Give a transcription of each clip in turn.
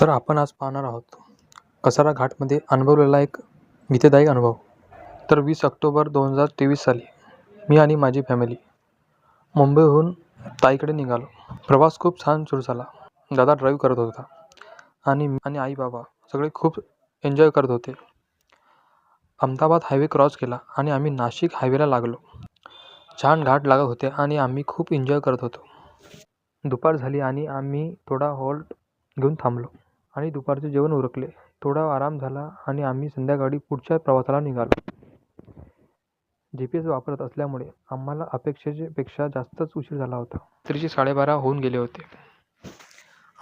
तर आपण आज पाहणार आहोत कसारा घाटमध्ये अनुभवलेला एक भीतीदायक अनुभव. तर वीस ऑक्टोबर दोन हजार तेवीस साली मी आणि माझी फॅमिली मुंबईहून ताईकडे निघालो. प्रवास खूप छान सुरू झाला. दादा ड्राईव्ह करत होता आणि आणि आई बाबा सगळे खूप एन्जॉय करत होते. अहमदाबाद हायवे क्रॉस केला आणि आम्ही नाशिक हायवेला लागलो. छान घाट लागत होते आणि आम्ही खूप एन्जॉय करत होतो. दुपार झाली आणि आम्ही थोडा हॉल्ट घेऊन थांबलो. आणि दुपारचे जेवण उरकले. थोडा आराम झाला आणि आम्ही संध्याकाळी पुढच्या प्रवासाला निघालो. जी पी एस वापरत असल्यामुळे आम्हाला अपेक्षेपेक्षा जास्तच उशीर झाला होता. रात्रीचे साडेबारा होऊन गेले होते.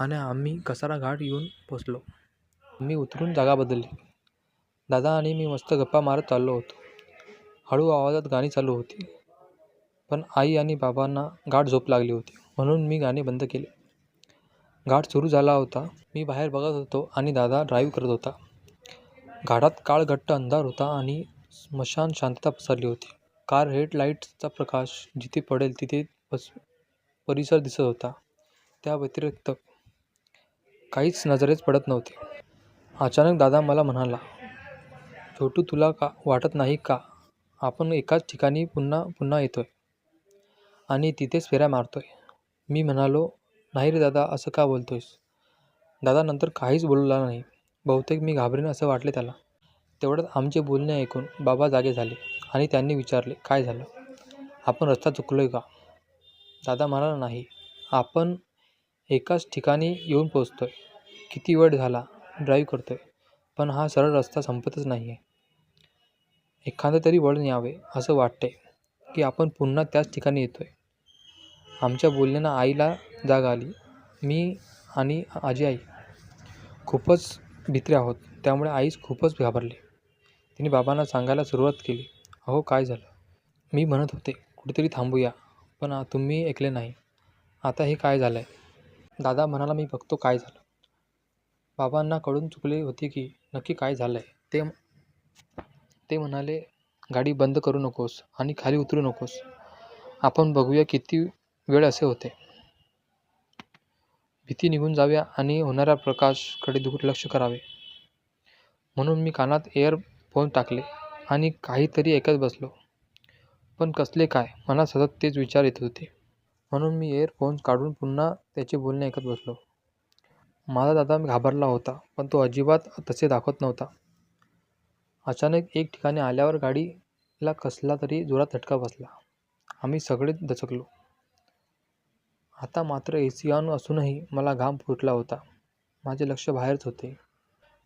आणि आम्ही कसारा घाट येऊन पोचलो मी उतरून जागा बदलली. दादा आणि मी मस्त गप्पा मारत चाललो होतो. हळू आवाजात गाणी चालू होती. पण आई आणि बाबांना गाठ झोप लागली होती. म्हणून मी गाणे बंद केले. घाट सुरू झाला होता. मी बाहेर बघत होतो आणि दादा ड्राईव्ह करत होता. घाटात काळघट्ट अंधार होता आणि स्मशान शांतता पसरली होती. कार हेडलाईट्सचा प्रकाश जिथे पडेल तिथे पस परिसर दिसत होता. त्या व्यतिरिक्त काहीच नजरेच पडत नव्हते. अचानक दादा मला म्हणाला छोटू तुला का वाटत नाही का? आपण एकाच ठिकाणी पुन्हा पुन्हा येतोय आणि तिथेच फेऱ्या मारतोय. मी म्हणालो नाही रे दादा असं का बोलतोयस? दादा नंतर काहीच बोलला नाही. बहुतेक मी घाबरेन असं वाटले त्याला. तेवढ्यात आमचे बोलणे ऐकून बाबा जागे झाले आणि त्यांनी विचारले काय झालं? आपण रस्ता चुकलोय का? दादा म्हणाला नाही. आपण एकाच ठिकाणी येऊन पोचतोय किती वेळ झाला? ड्राईव्ह करतोय. पण हा सरळ रस्ता संपतच नाही आहे एखादं तरी वळण यावे असं वाटते की आपण पुन्हा त्याच ठिकाणी येतोय. आमच्या बोलण्यानं आईला जाग आली. मी आणि आजी आई खूपच भित्रे आहोत. त्यामुळे आईच खूपच घाबरली. तिने बाबांना सांगायला सुरुवात केली. अहो काय झालं? मी म्हणत होते कुठेतरी थांबूया पण तुम्ही ऐकले नाही. आता हे काय झालं आहे दादा म्हणाला मी बघतो काय झालं. बाबांना कळून चुकले होते की नक्की काय झालं आहे ते ते म्हणाले गाडी बंद करू नकोस आणि खाली उतरू नकोस. आपण बघूया किती वेळ असे होते. भीती निघून जाव्या आणि होणाऱ्या प्रकाशकडे दुर्लक्ष करावे. म्हणून मी कानात एअरफोन टाकले आणि काहीतरी ऐकत बसलो. पण कसले काय मनात सतत तेच विचार येत होते. म्हणून मी एअरफोन्स काढून पुन्हा त्याचे बोलणे ऐकत बसलो. माझा दादा घाबरला होता पण तो अजिबात तसे दाखवत नव्हता. अचानक एक ठिकाणी आल्यावर गाडीला कसला तरी जोरात झटका बसला. आम्ही सगळे दचकलो. आता मात्र ए सी ऑन असूनही मला घाम फुटला होता. माझे लक्ष बाहेरच होते.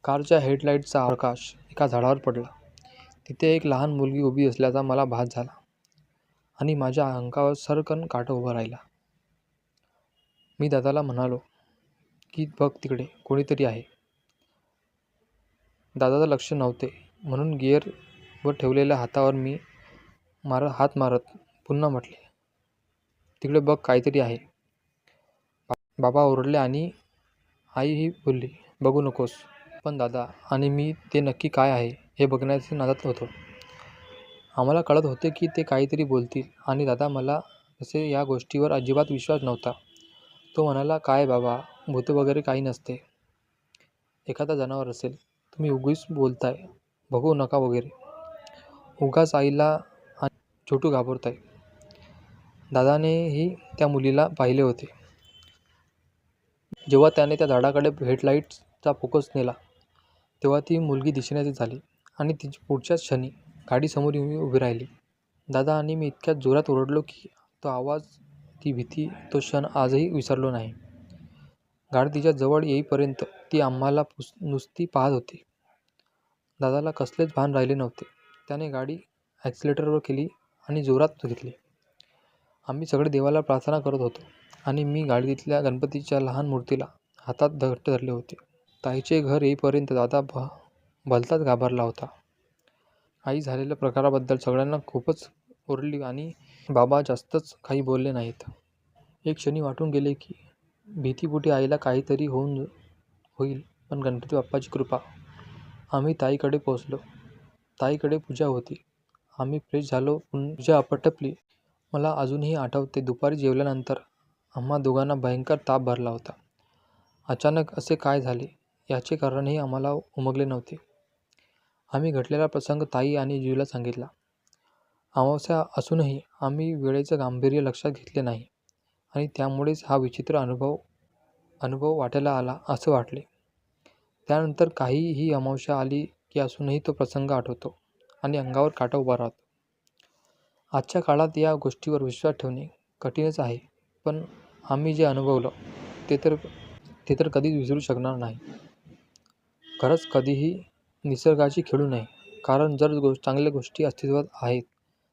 कारच्या हेडलाईटचा प्रकाश एका झाडावर पडला. तिथे एक लहान मुलगी उभी असल्याचा मला भास झाला आणि माझ्या अंकावर सरकन काटा उभा राहिला. मी दादाला म्हणालो की बघ तिकडे कोणीतरी आहे. दादाचं लक्ष नव्हते म्हणून गिअरवर ठेवलेल्या हातावर मी मार हात मारत पुन्हा म्हटले तिकडे बघ काहीतरी आहे. बाबा ओरडले आणि आईही बोलली बघू नकोस. पण दादा आणि मी ते नक्की काय आहे हे बघण्याच्या नादात होतो. आम्हाला कळत होते की ते काहीतरी बोलतील आणि दादा मला तसे या गोष्टीवर अजिबात विश्वास नव्हता. तो म्हणाला काय बाबा भूत वगैरे काही नसते. एखादा जनावर असेल तुम्ही उगीच बोलताय बघू नका वगैरे. उगाच आईला छोटू घाबरताय. दादानेही त्या मुलीला पाहिले होते. जेव्हा त्याने त्या झाडाकडे हेडलाईट्सचा फोकस नेला तेव्हा ती मुलगी दिसेनाशी झाली आणि तिची पुढच्याच क्षणी गाडी समोर येऊन उभी राहिली. दादा आणि मी इतक्या जोरात ओरडलो की तो आवाज ती भीती तो क्षण आजही विसरलो नाही. गाडी तिच्या जवळ येईपर्यंत ती आम्हाला पुस नुसती पाहत होती. दादाला कसलेच भान राहिले नव्हते. त्याने गाडी ॲक्सिलेटरवर केली आणि जोरात घेतली. आम्ही सगळे देवाला प्रार्थना करत होतो. आणि मी गाडीतल्या गणपतीच्या लहान मूर्तीला हातात घट्ट धरले होते. ताईचे घर येईपर्यंत दादा भ भलताच घाबरला होता. आई झालेल्या प्रकाराबद्दल सगळ्यांना खूपच ओरडली आणि बाबा जास्तच काही बोलले नाहीत. एक क्षणी वाटून गेले की भीतीपोटी आईला काहीतरी होऊन होईल पण गणपती बाप्पाची कृपा. आम्ही ताईकडे पोचलो ताईकडे पूजा होती. आम्ही फ्रेश झालो पूजा आपटपली. मला अजूनही आठवते दुपारी जेवल्यानंतर आम्हा दोघांना भयंकर ताप भरला होता. अचानक असे काय झाले? याचे कारणही आम्हाला उमगले नव्हते. आम्ही घडलेला प्रसंग ताई आणि जीवला सांगितला. अमावस्या असूनही आम्ही वेळेचं गांभीर्य लक्षात घेतले नाही आणि त्यामुळेच हा विचित्र अनुभव अनुभव वाटायला आला असं वाटले. त्यानंतर काही ही अमावस्या आली की असूनही तो प्रसंग आठवतो आणि अंगावर काटा उभा राहतो. आजच्या काळात या गोष्टीवर विश्वास ठेवणे कठीणच आहे पण आम्ही जे अनुभवलं ते तर ते तर कधीच विसरू शकणार नाही. खरंच कधीही निसर्गाची खेळू नये कारण जर गो चांगल्या गोष्टी अस्तित्वात आहेत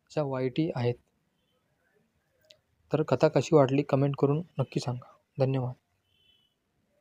अशा वाईटही आहेत तर कथा कशी वाटली कमेंट करून नक्की सांगा. धन्यवाद.